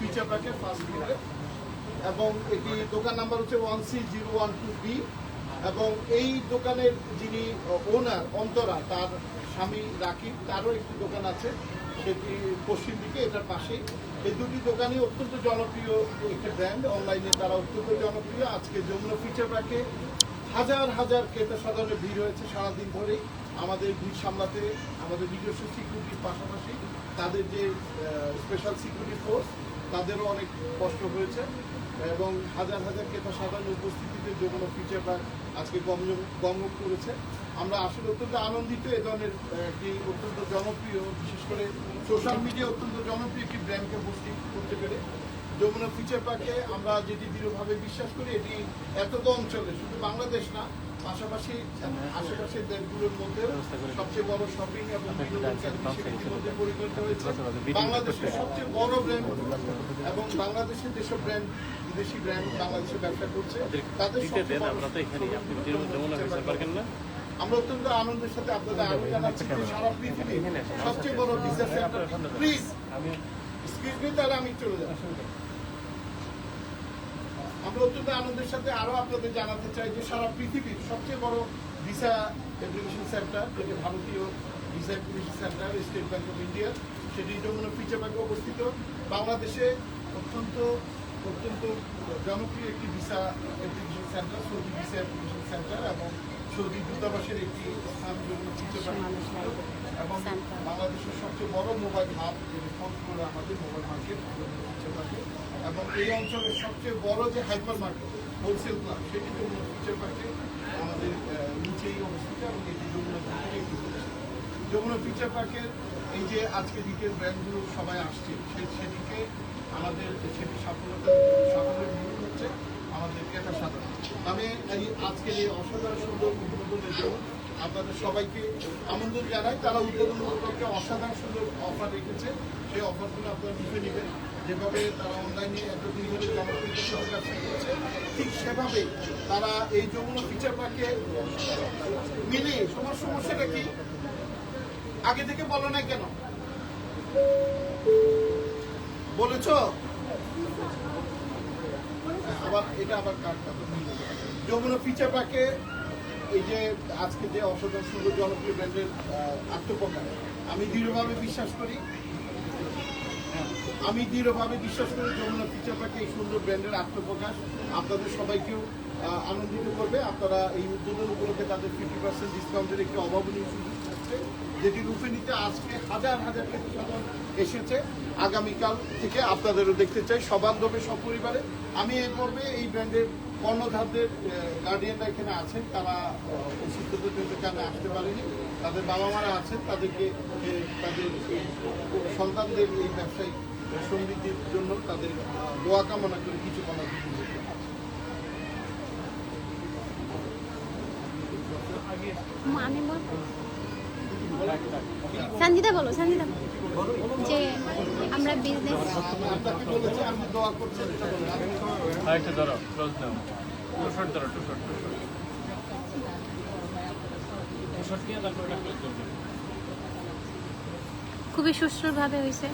Feature প্যাকের first এবং এটি দোকান নাম্বার হচ্ছে one C zero one two B এবং এই দোকানের যিনি ওনার অন্তরা, তার স্বামী রাকিব, তারও একটি দোকান আছে সেটি পশ্চিম দিকে, এটার পাশেই। এই দুটি দোকানই অত্যন্ত জনপ্রিয় একটি ব্র্যান্ড অনলাইনে তারা অত্যন্ত জনপ্রিয়। আজকে যমুনা ফিচার প্যাকে হাজার হাজার ক্রেতা সাধারণের ভিড় হয়েছে সারাদিন ধরেই। আমাদের ভিড় সামলাতে, আমাদের নিজস্ব সিকিউরিটির পাশাপাশি তাদের যে স্পেশাল সিকিউরিটি ফোর্স তাদেরও অনেক কষ্ট হয়েছে এবং হাজার হাজার ক্রেতা সাধারণ উপস্থিতিতে যমুনা ফিচার পার্ক আজকে গমন গমন করেছে। আমরা আসলে অত্যন্ত আনন্দিত এ ধরনের একটি অত্যন্ত জনপ্রিয়, বিশেষ করে সোশ্যাল মিডিয়া অত্যন্ত জনপ্রিয় একটি ব্র্যান্ডকে উপস্থিত করতে পেরে। যমুনা ফিচার পার্কে আমরা যেটি দৃঢ়ভাবে বিশ্বাস করি এটি এতদ অঞ্চলে শুধু বাংলাদেশ না পাশাপাশি আশেপাশের দেশগুলোর মধ্যে সবচেয়ে বড় শপিং এবং হয়েছে। বাংলাদেশের সবচেয়ে বড় ব্র্যান্ড এবং বাংলাদেশের যেসব ব্র্যান্ড বিদেশি ব্র্যান্ড বাংলাদেশে ব্যবসা করছে তাদের আমরা অত্যন্ত আনন্দের সাথে আপনাদের আরও জানাচ্ছি সারা পৃথিবীর সবচেয়ে বড় বিজনেস প্লিজ এক্সকিউজ মি তাহলে আমি চলে যাচ্ছি। আমরা অত্যন্ত আনন্দের সাথে আরও আপনাদের জানাতে চাই যে সারা পৃথিবীর সবচেয়ে বড় ভিসা অ্যাপ্লিকেশন সেন্টার যেটি ভারতীয় visa application centre state bank of India সেটি যমুনা ফিচার ব্যাংকে অবস্থিত। বাংলাদেশে অত্যন্ত অত্যন্ত জনপ্রিয় একটি visa application centre Saudi visa application centre এবং সৌদি দূতাবাসের একটি স্থান যমুনা ফিচার এবং বাংলাদেশের সবচেয়ে বড় মোবাইল হাব যেটি ফোন করে আমাদের মোবাইল মার্কেট এই অঞ্চলের সবচেয়ে বড় যে হাইপার মার্কেট হোলসেল ক্লাব সেটি যমুনা ফিচার পার্কে আমাদের নিচেই অবস্থিত এবং এটি যমুনা প্রতিষ্ঠান। যমুনা ফিচার পার্কের এই যে আজকে রিটেল ব্র্যান্ডগুলো সবাই আসছে, সে- সেটিকে আমাদের, সেটি সাফল্যতা সাফল্যের মূল হচ্ছে আমাদের ক্রেতা সাধারণ আমি এই আজকের এই অসাধারণ সুন্দর উদ্বোধনের জন্য আপনাদের সবাইকে আমন্ত্রণ জানাই, তারা উদ্বোধন অসাধারণ সুন্দর অফার রেখেছে। সেই অফারগুলো আপনারা নিতে নেবেন। যেভাবে তারা অনলাইনে এতদিন ধরে জনপ্রিয়তার সাথে ব্যবসা করছে ঠিক সেভাবে তারা এই যমুনা ফিচার পার্কে মিলে তোমার সমস্যাটা কি? আগে থেকে বলো না কেন? বলেছ? আবার এটা আবার কাটটা যমুনা ফিচার পার্কে এই যে আজকে যে অসাধারণ সুন্দর জনপ্রিয় ব্র্যান্ডের আত্মপ্রকাশ, আমি দৃঢ়ভাবে বিশ্বাস করি আমি দৃঢ়ভাবে বিশ্বাস করি যমুনা ফিচার পার্কে এই সুন্দর ব্র্যান্ডের আত্মপ্রকাশ আপনাদের সবাইকেও আনন্দিত করবে। আপনারা এই উদ্বোধন উপলক্ষে তাদের ফিফটি পার্সেন্ট ডিসকাউন্টের একটি অভাবনীয় সুযোগ থাকছে, যেটি রূপে নিতে আজকে হাজার হাজার এসেছে। আগামীকাল থেকে আপনাদেরও দেখতে চাই সবান্ধবে সপরিবারে। আমি এই পর্বে এই ব্র্যান্ডের কর্ণধারদের গার্ডিয়ানরা এখানে আছেন। তারা অসুস্থতার এখানে আসতে পারেনি। তাদের বাবা মারা আছেন, তাদেরকে তাদের সন্তানদের এই ব্যবসায়িক সমৃদ্ধির জন্য তাদের দোয়া কামনা করে কিছু বলার আমি বলব সঞ্জিতা বলো সঞ্জিতা যে আমরা বিজনেস খুবই সুষ্ঠুভাবে হয়েছে।